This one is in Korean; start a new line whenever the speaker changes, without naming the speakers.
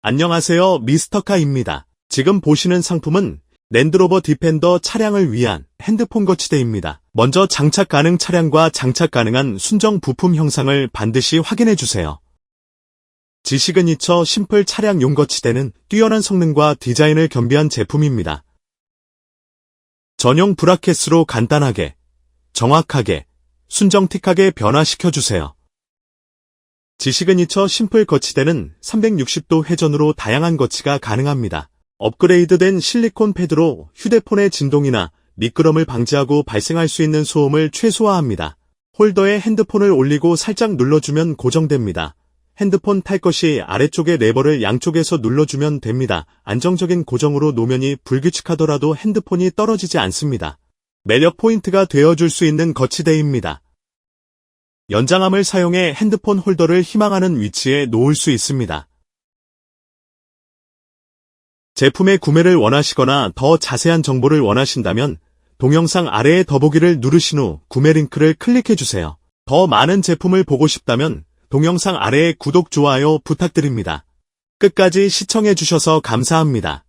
안녕하세요 미스터카입니다. 지금 보시는 상품은 랜드로버 디펜더 차량을 위한 핸드폰 거치대입니다. 먼저 장착 가능 차량과 장착 가능한 순정 부품 형상을 반드시 확인해 주세요. 지시그니처 심플 차량 용 거치대는 뛰어난 성능과 디자인을 겸비한 제품입니다. 전용 브라켓으로 간단하게, 정확하게, 순정틱하게 변화시켜 주세요. 지시그니처 심플 거치대는 360도 회전으로 다양한 거치가 가능합니다. 업그레이드된 실리콘 패드로 휴대폰의 진동이나 미끄럼을 방지하고 발생할 수 있는 소음을 최소화합니다. 홀더에 핸드폰을 올리고 살짝 눌러주면 고정됩니다. 핸드폰 탈 것이 아래쪽의 레버를 양쪽에서 눌러주면 됩니다. 안정적인 고정으로 노면이 불규칙하더라도 핸드폰이 떨어지지 않습니다. 매력 포인트가 되어줄 수 있는 거치대입니다. 연장함을 사용해 핸드폰 홀더를 희망하는 위치에 놓을 수 있습니다. 제품의 구매를 원하시거나 더 자세한 정보를 원하신다면 동영상 아래의 더보기를 누르신 후 구매 링크를 클릭해주세요. 더 많은 제품을 보고 싶다면 동영상 아래의 구독, 좋아요 부탁드립니다. 끝까지 시청해주셔서 감사합니다.